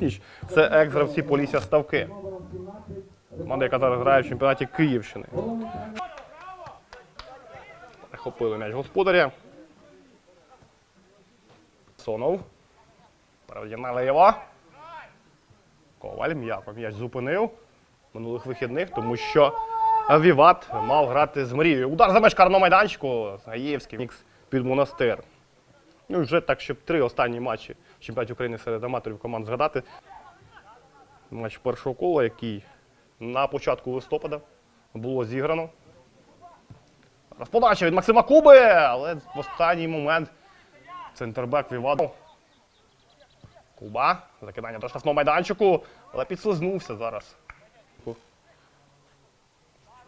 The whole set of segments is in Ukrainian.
Ніч. Це екс-гравці Полісся Ставки. Команда, яка зараз грає в чемпіонаті Київщини. Захопили м'яч господаря. Сонов. Переведена лева. Коваль м'яко м'яч зупинив минулих вихідних, тому що Віват мав грати з Мрією. Удар за меж карного майданчику. Гаєвський мікс під монастир. Ну, вже так, щоб три останні матчі в чемпіонаті України серед аматорів команд згадати. Матч першого кола, який на початку листопада було зіграно. Розподача від Максима Куби, але в останній момент центрбек Вівадов. Куба. Закидання до штрафного майданчику, але підслизнувся зараз.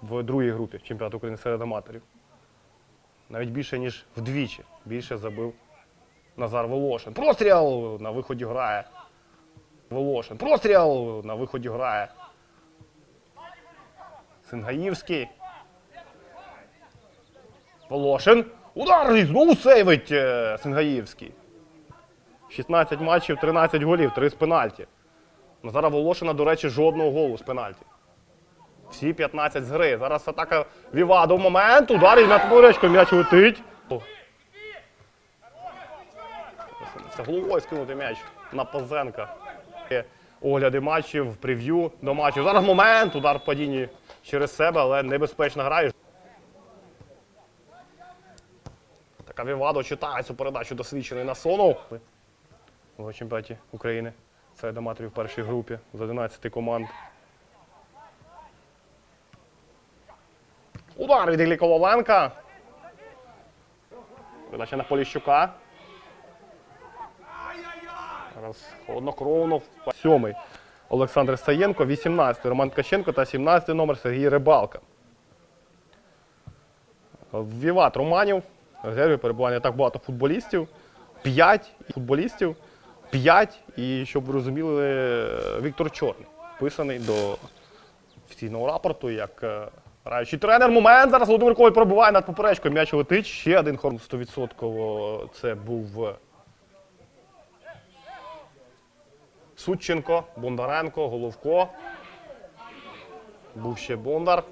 В другій групі чемпіонату України серед аматорів. Навіть більше, ніж вдвічі. Більше забив Назар Волошин. Простріл на виході грає. Волошин. Простріл на виході грає. Сингаївський. Волошин. Удар і знову сейвить е, Сингаївський. 16 матчів, 13 голів, 3 з пенальті. Назара Волошина, до речі, жодного голу з пенальті. Всі 15 з гри. Зараз атака Вівадо. в Момент. Удар і на поперечку м'яч летить. Це головою скинути м'яч на Пазенка. Огляди матчів, прев'ю до матчів. Зараз момент. Удар в падінні через себе, але небезпечно грає. Така Вівадо читає цю передачу досвідчений на Сону. В чемпіонаті України. Серед аматорів в першій групі з 11 команд. Удар від Іллі Коваленка. Передача на Поліщука. Зараз холоднокровно. Сьомий Олександр Саєнко, 18 Роман Ткаченко та 17 номер Сергій Рибалка. Віват Романів. Резерві перебування так багато футболістів. 5 футболістів. 5. І щоб ви розуміли, Віктор Чорний. Вписаний до офіційного рапорту як е, граючий тренер. Момент. Зараз Володимир Коваль пробиває над поперечкою. М'яч летить. Ще один хорм 100% це був Сутченко, Бондаренко, Головко. Був ще Бондар.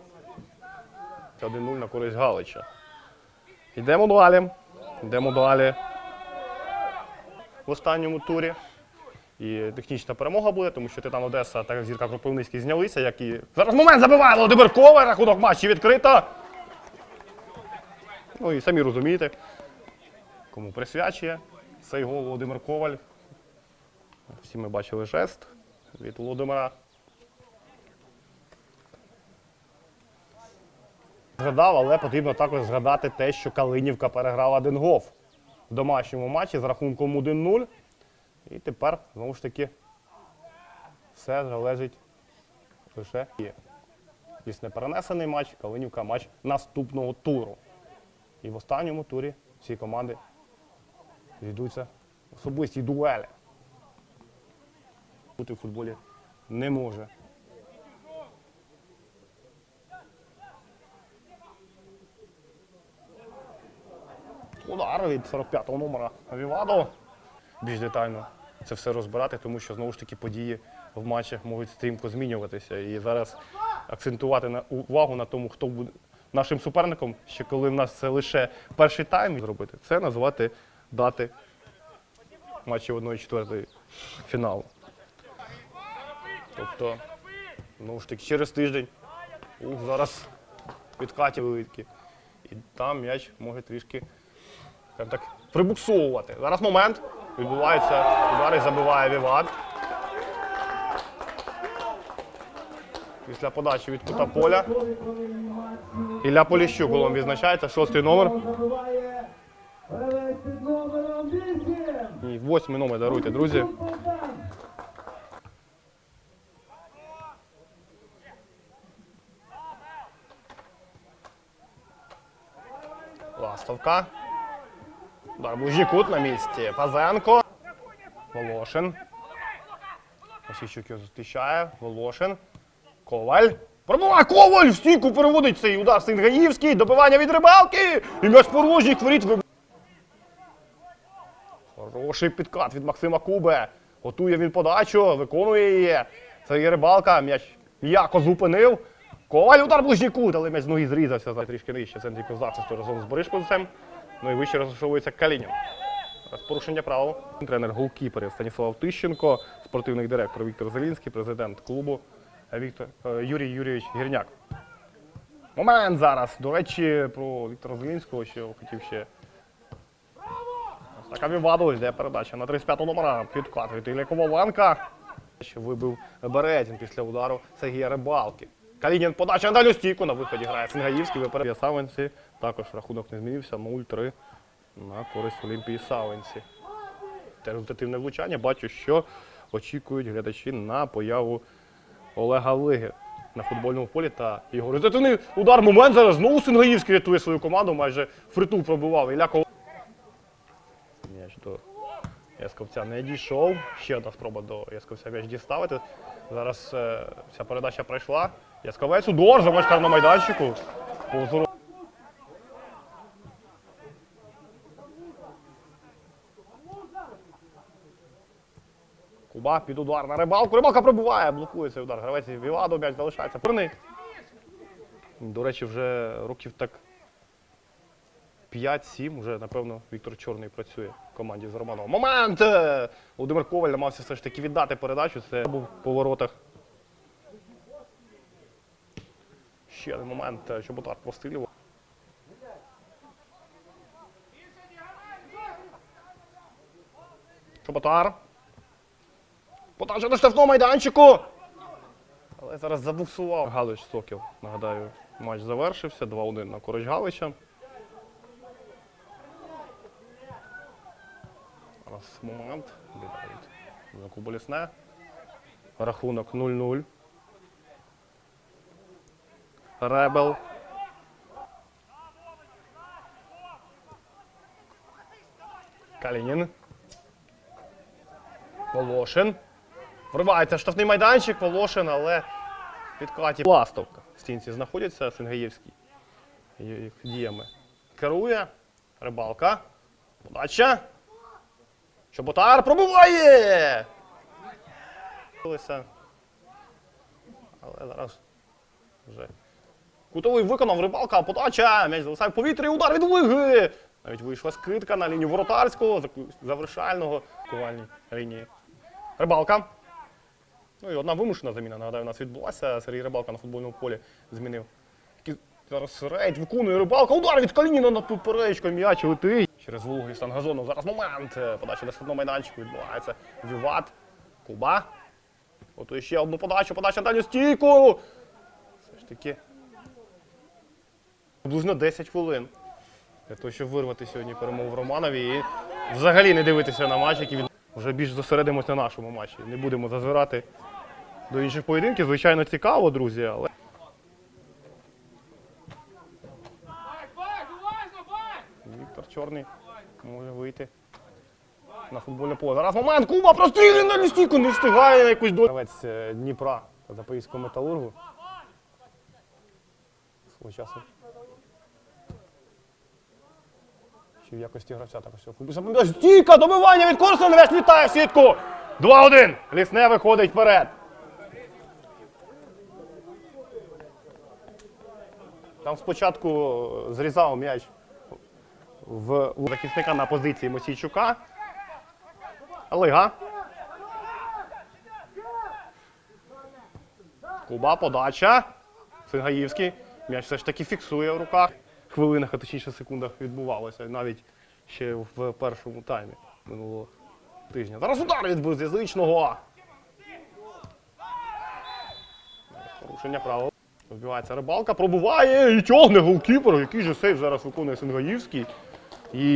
1-0 на користь Галича. Йдемо далі. Йдемо далі. В останньому турі. І технічна перемога буде, тому що Титан Одеса та зірка Кропивницький знялися, як і. Зараз момент забиває Володимир Коваль, рахунок матчі відкрито. Ну і самі розумієте, кому присвячує цей гол Володимир Коваль. Всі ми бачили жест від Володимира. Згадав, але потрібно також згадати те, що Калинівка переграла один гол в домашньому матчі з рахунком 1-0. І тепер, знову ж таки, все залежить лише є. Після перенесений матч, Калинівка матч наступного туру. І в останньому турі всі команди зійдуться в особисті дуелі. Бути в футболі не може. Удар від 45-го номера Вівадо. Більш детально це все розбирати, тому що знову ж таки події в матчах можуть стрімко змінюватися. І зараз акцентувати на увагу на тому, хто буде нашим суперником, ще коли в нас це лише перший тайм зробити, це назвати дати матчів 1-4 фіналу. Тобто, ну ж таки, через тиждень ух, зараз відкаті великі. І там м'яч може трішки так, прибуксовувати. Зараз момент. Відбувається удари, забиває Віват. Після подачі від кута поля. Ілля Поліщук голом відзначається, шостий номер. Забиває гравець під номером 8. І восьмий номер даруйте, друзі. Ластовка. Кут на місці. Пазенко. Волошин. Осійчук його зустрічає. Волошин. Коваль. Пробиває Коваль! В стійку переводить цей удар Сингаївський. Добивання від рибалки. І м'яч порожніх воріт. Хороший підкат від Максима Кубе. Готує він подачу, виконує її. Сергій Рибалка, м'яч м'яко зупинив. Коваль удар ближній але м'яч з ноги зрізався за трішки нижче центрі захисту разом з Боришковцем. Ну і вище розташовується Калінін. Зараз порушення правил. Тренер голкіперів Станіслав Тищенко, спортивний директор Віктор Зелінський, президент клубу Віктор, е, Юрій Юрійович Гірняк. Момент зараз. До речі, про Віктора Зелінського, що хотів ще. Така Вівадо, йде передача на 35 номера. Підкат від Ілля Коваленка. Що вибив Березін після удару Сергія Рибалки. Калінін подача на стійку. На виході грає Сингаївський. Випередує Савенці. Також рахунок не змінився. 0-3 на користь Олімпії Савенці. Те результативне влучання. Бачу, що очікують глядачі на появу Олега Лиги на футбольному полі та його результативний удар. Момент зараз знову Сингаївський рятує свою команду. Майже фриту пробував. Ілля Ков... М'яч до Ясковця не дійшов. Ще одна спроба до Ясковця м'яч діставити. Зараз е, ця передача пройшла. Ясковець удар за мачкар на майданчику. Повзору. Куба під удар на рибалку. Рибалка пробиває, блокує цей удар. Гравець Вівадо, м'яч залишається. Пурний. До речі, вже років так 5-7 вже, напевно, Віктор Чорний працює в команді з Романом. Момент! Володимир Коваль намагався все ж таки віддати передачу. Це був в поворотах. Ще один момент, е, Чоботар прострілював. Чоботар. Подача на штрафному майданчику. Але зараз забуксував. Галич Сокіл. Нагадаю, матч завершився. 2-1 на користь Галича. Зараз момент. Бідають. Знаку болісне. Рахунок 0-0. Ребел. Калінін. Волошин. Вривається штрафний майданчик, Волошин, але підкаті Ластовка. В стінці знаходиться Сингаєвський. Їх діями. Керує. Рибалка. Подача. Чоботар пробуває! Але зараз вже кутовий виконав рибалка, подача, м'яч залишає в повітрі, удар від Лиги. Навіть вийшла скидка на лінію воротарського, завершального ковальній лінії. Рибалка. Ну і одна вимушена заміна, нагадаю, у нас відбулася. Сергій Рибалка на футбольному полі змінив. Зараз рейд виконує рибалка. Удар від Калініна над поперечкою, м'яч летить. Через вологий стан газону. Зараз момент. Е, Подача до штрафного майданчику відбувається. Віват. Куба. Готує ще одну подачу. Подача на дальню стійку. Все ж таки. Приблизно 10 хвилин. Для того, щоб вирвати сьогодні перемогу в Романові і взагалі не дивитися на матч, який від... вже більш зосередимося на нашому матчі. Не будемо зазирати до інших поєдинків. Звичайно, цікаво, друзі, але. Віктор Чорний може вийти на футбольне поле. Зараз момент, Куба прострілює на лістіку, не встигає на якусь до. Гравець е, Дніпра та Запорізького металургу. Свого часу. Ще в якості гравця також цього. Запам'ятаю, Стійка, добивання від Корсуна, м'яч літає в сітку. 2-1. Лісне виходить вперед. Там спочатку е, зрізав м'яч в захисника на позиції Мосійчука. Лига. Куба, подача. Сингаївський. М'яч все ж таки фіксує в руках. Хвилинах, а точніше секундах відбувалося. Навіть ще в першому таймі минулого тижня. Зараз удар від безязичного. Порушення правил. Вбивається рибалка, пробуває і тягне голкіпер. Який же сейв зараз виконує Сингаївський. І